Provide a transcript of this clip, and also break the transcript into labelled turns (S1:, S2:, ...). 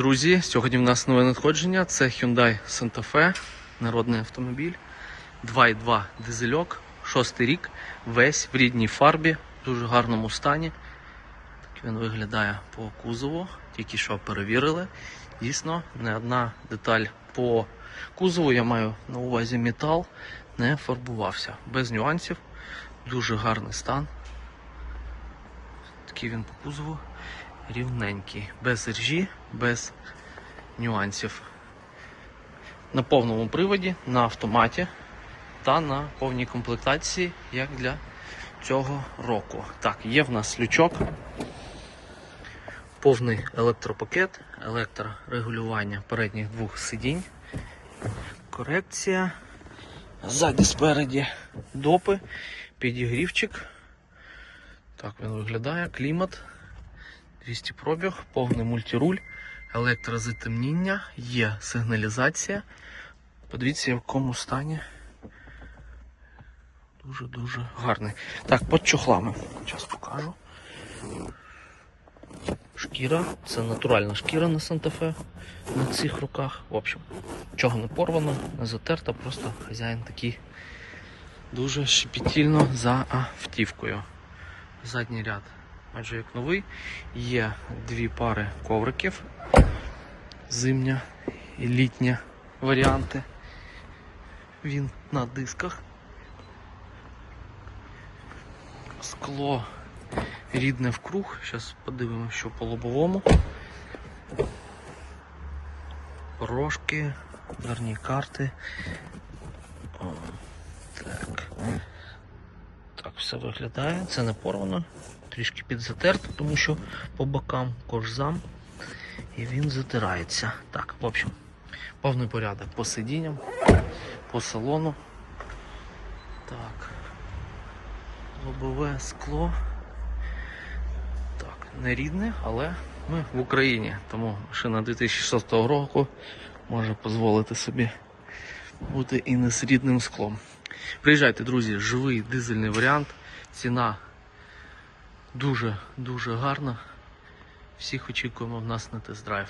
S1: Друзі, сьогодні в нас нове надходження. Це Hyundai Santa Fe, народний автомобіль. 2.2 дизельок, шостий рік, весь в рідній фарбі, в дуже гарному стані. Так він виглядає по кузову, тільки що перевірили. Дійсно, не одна деталь по кузову, я маю на увазі метал, не фарбувався. Без нюансів, дуже гарний стан. Такий він по кузову рівненький, без ржі, без нюансів. На повному приводі, на автоматі та на повній комплектації, як для цього року. Так, є в нас лючок, повний електропакет, електрорегулювання передніх двох сидінь, корекція, ззаді спереді допи, підігрівчик. Так він виглядає, клімат. 200 пробіг, повний мультируль, електрозатемніння, є сигналізація. Подивіться, в якому стані. Дуже-дуже гарний. Так, під чохлами. Зараз покажу. Шкіра, це натуральна шкіра на Санта-Фе на цих руках. В общем, чого не порвано, не затерто, просто хазяїн такий дуже щепетільно за автівкою. Задній ряд майже як новий. Є дві пари ковриків. Зимня і літня варіанти. Він на дисках. Скло рідне вкруг. Зараз подивимося, що по лобовому. Рожки, дверні карти. О. Так все виглядає. Це не порвано. Трішки підзатерто, тому що по бокам кожзам. І він затирається. Так, в общем, повний порядок по сидінням, по салону. Так. Лобове скло. Так, не рідне, але ми в Україні. Тому машина 2006 року може дозволити собі бути і не з рідним склом. Приїжджайте, друзі, живий дизельний варіант. Ціна дуже-дуже гарна. Всіх очікуємо в нас на тест-драйв.